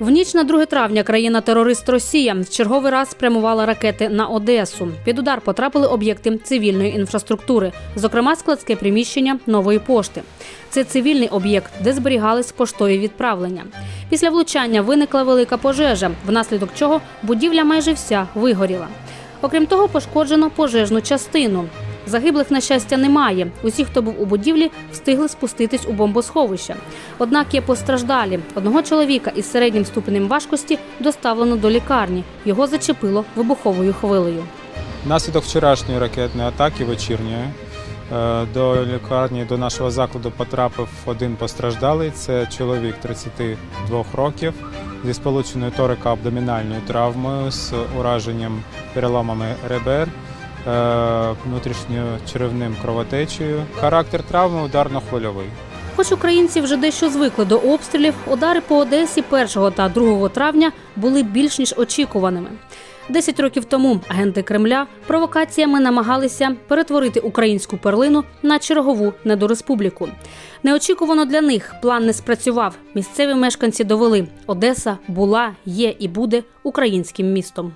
В ніч на 2 травня країна-терорист Росія в черговий раз спрямувала ракети на Одесу. Під удар потрапили об'єкти цивільної інфраструктури, зокрема складське приміщення нової пошти. Це цивільний об'єкт, де зберігались поштові відправлення. Після влучання виникла велика пожежа, внаслідок чого будівля майже вся вигоріла. Окрім того, пошкоджено пожежну частину. Загиблих, на щастя, немає. Усі, хто був у будівлі, встигли спуститись у бомбосховище. Однак є постраждалі. Одного чоловіка із середнім ступенем важкості доставлено до лікарні. Його зачепило вибуховою хвилею. Внаслідок вчорашньої ракетної атаки вечірньої е, до лікарні до нашого закладу потрапив один постраждалий. Це чоловік 32 років зі сполученою торико-абдомінальною травмою з ураженням переламами ребер, внутрішньочеревним кровотечею. Характер травми ударно-хвильовий. Хоч українці вже дещо звикли до обстрілів, удари по Одесі 1 та 2 травня були більш ніж очікуваними. Десять років тому агенти Кремля провокаціями намагалися перетворити українську перлину на чергову недореспубліку. Неочікувано для них план не спрацював. Місцеві мешканці довели, Одеса була, є і буде українським містом.